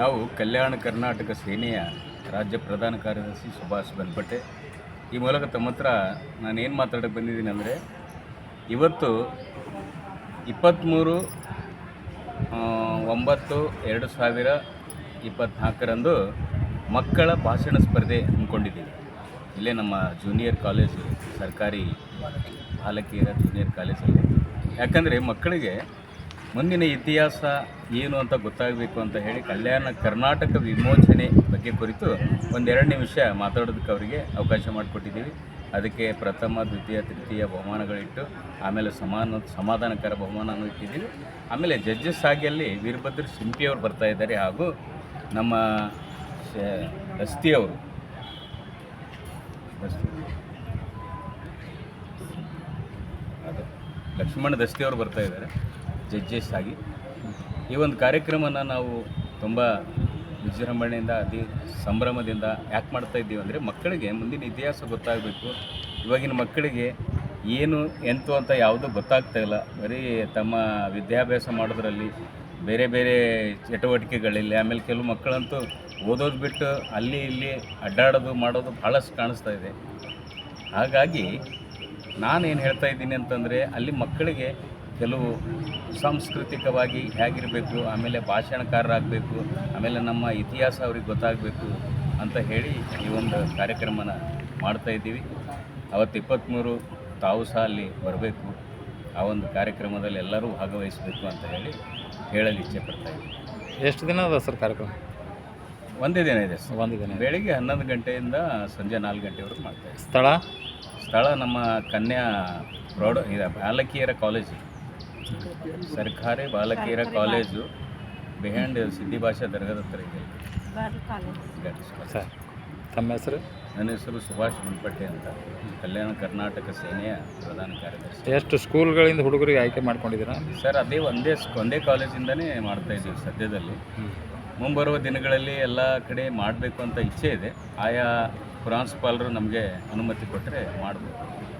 ನಾವು ಕಲ್ಯಾಣ ಕರ್ನಾಟಕ ಸೇನೆಯ ರಾಜ್ಯ ಪ್ರಧಾನ ಕಾರ್ಯದರ್ಶಿ ಸುಭಾಷ್ ಬನ್ಪಟ್ಟೆ ಈ ಮೂಲಕ ತಮ್ಮ ಹತ್ರ ನಾನೇನು ಮಾತಾಡೋಕ್ಕೆ ಬಂದಿದ್ದೀನಿ ಅಂದರೆ, ಇವತ್ತು ಇಪ್ಪತ್ತ್ಮೂರು ಒಂಬತ್ತು, ಎರಡು ಸಾವಿರ ಇಪ್ಪತ್ತ್ನಾಲ್ಕರಂದು ಮಕ್ಕಳ ಭಾಷಣ ಸ್ಪರ್ಧೆ ಹಮ್ಮಿಕೊಂಡಿದ್ದೀವಿ. ಇಲ್ಲೇ ನಮ್ಮ ಜೂನಿಯರ್ ಕಾಲೇಜು ಸರ್ಕಾರಿ ಬಾಲಕಿಯರ ಜೂನಿಯರ್ ಕಾಲೇಜಲ್ಲಿ ಯಾಕಂದರೆ ಮಕ್ಕಳಿಗೆ ಮುಂದಿನ ಇತಿಹಾಸ ಏನು ಅಂತ ಗೊತ್ತಾಗಬೇಕು ಅಂತ ಹೇಳಿ ಕಲ್ಯಾಣ ಕರ್ನಾಟಕ ವಿಮೋಚನೆ ಬಗ್ಗೆ ಕುರಿತು ಒಂದೆರಡು ನಿಮಿಷ ಮಾತಾಡೋದಕ್ಕೆ ಅವರಿಗೆ ಅವಕಾಶ ಮಾಡಿಕೊಟ್ಟಿದ್ದೀವಿ. ಅದಕ್ಕೆ ಪ್ರಥಮ, ದ್ವಿತೀಯ, ತೃತೀಯ ಬಹುಮಾನಗಳಿಟ್ಟು, ಆಮೇಲೆ ಸಮಾನ, ಸಮಾಧಾನಕರ ಬಹುಮಾನನೂ ಇಟ್ಟಿದ್ದೀವಿ. ಆಮೇಲೆ ಜಡ್ಜಸ್ ಆಗಿ ಅಲ್ಲಿ ವೀರಭದ್ರ ಸಿಂಪಿಯವರು ಬರ್ತಾ ಇದ್ದಾರೆ ಹಾಗೂ ನಮ್ಮ ಅದು. ಲಕ್ಷ್ಮಣ ದಸ್ತಿಯವರು ಬರ್ತಾ ಇದ್ದಾರೆ. ಜಡ್ಜಸ್ ಆಗಿ. ಈ ಒಂದು ಕಾರ್ಯಕ್ರಮನ ನಾವು ತುಂಬ ವಿಜೃಂಭಣೆಯಿಂದ, ಅತಿ ಸಂಭ್ರಮದಿಂದ ಯಾಕೆ ಮಾಡ್ತಾ ಇದ್ದೀವಿ ಅಂದರೆ ಮಕ್ಕಳಿಗೆ ಮುಂದಿನ ಇತಿಹಾಸ ಗೊತ್ತಾಗಬೇಕು. ಇವಾಗಿನ ಮಕ್ಕಳಿಗೆ ಏನು, ಎಂತು ಅಂತ ಯಾವುದೂ ಗೊತ್ತಾಗ್ತಾ ಇಲ್ಲ. ಬರೀ ತಮ್ಮ ವಿದ್ಯಾಭ್ಯಾಸ ಮಾಡೋದ್ರಲ್ಲಿ ಬೇರೆ ಬೇರೆ ಚಟುವಟಿಕೆಗಳಲ್ಲಿ, ಆಮೇಲೆ ಕೆಲವು ಮಕ್ಕಳಂತೂ ಓದೋದು ಬಿಟ್ಟು ಅಲ್ಲಿ ಇಲ್ಲಿ ಅಡ್ಡಾಡೋದು ಮಾಡೋದು ಭಾಳಷ್ಟು ಕಾಣಿಸ್ತಾ ಇದೆ. ಹಾಗಾಗಿ ನಾನೇನು ಹೇಳ್ತಾ ಇದ್ದೀನಿ ಅಂತಂದರೆ ಅಲ್ಲಿ ಮಕ್ಕಳಿಗೆ ಕೆಲವು ಸಾಂಸ್ಕೃತಿಕವಾಗಿ ಹೇಗಿರಬೇಕು ಆಮೇಲೆ ಭಾಷಣಕಾರರಾಗಬೇಕು ಆಮೇಲೆ ನಮ್ಮ ಇತಿಹಾಸ ಅವ್ರಿಗೆ ಗೊತ್ತಾಗಬೇಕು ಅಂತ ಹೇಳಿ ಈ ಒಂದು ಕಾರ್ಯಕ್ರಮನ ಮಾಡ್ತಾ ಇದ್ದೀವಿ. ಅವತ್ತು ಇಪ್ಪತ್ತ್ಮೂರು ತಾವು ಸಹ ಅಲ್ಲಿ ಬರಬೇಕು. ಆ ಒಂದು ಕಾರ್ಯಕ್ರಮದಲ್ಲಿ ಎಲ್ಲರೂ ಭಾಗವಹಿಸಬೇಕು ಅಂತ ಹೇಳಿ ಹೇಳಲು ಇಚ್ಛೆ ಪಡ್ತಾ ಇದ್ದೀವಿ. ಎಷ್ಟು ದಿನ ಅದ ಸರ್ ಕಾರ್ಯಕ್ರಮ? ಒಂದೇ ದಿನ ಇದೆ ಸರ್. ಒಂದು ದಿನ ಬೆಳಿಗ್ಗೆ ಹನ್ನೊಂದು ಗಂಟೆಯಿಂದ ಸಂಜೆ ನಾಲ್ಕು ಗಂಟೆವರೆಗೂ ಮಾಡ್ತಾ ಇದ್ದೀವಿ. ಸ್ಥಳ? ಸ್ಥಳ ನಮ್ಮ ಕನ್ಯಾ ಪ್ರೌಢ ಇದು ಬಾಲಕಿಯರ ಕಾಲೇಜು. ಸರ್ಕಾರಿ ಬಾಲಕಿಯರ ಕಾಲೇಜು ಬಿಹ್ಯಾಂಡ್ ಸಿದ್ಧಿ ಭಾಷಾ ದರ್ಗದ ಹತ್ರ ಇದೆ. ಸರ್ ತಮ್ಮ ಹೆಸರು? ನನ್ನ ಹೆಸರು ಸುಭಾಷ್ ಮುನ್ಪಟ್ಟೆ ಅಂತ. ಕಲ್ಯಾಣ ಕರ್ನಾಟಕ ಸೇನೆಯ ಪ್ರಧಾನ ಕಾರ್ಯದರ್ಶಿ. ಎಷ್ಟು ಸ್ಕೂಲ್ಗಳಿಂದ ಹುಡುಗರಿಗೆ ಆಯ್ಕೆ ಮಾಡ್ಕೊಂಡಿದ್ದೀರಾ? ಸರ್ ಅದೇ ಒಂದೇ ಸ್- ಒಂದೇ ಕಾಲೇಜಿಂದನೇ ಮಾಡ್ತಾ ಇದ್ದೀವಿ ಸದ್ಯದಲ್ಲಿ. ಮುಂಬರುವ ದಿನಗಳಲ್ಲಿ ಎಲ್ಲ ಕಡೆ ಮಾಡಬೇಕು ಅಂತ ಇಚ್ಛೆ ಇದೆ. ಆಯಾ ಪ್ರಾಂಶುಪಾಲರು ನಮಗೆ ಅನುಮತಿ ಕೊಟ್ಟರೆ ಮಾಡಬೇಕು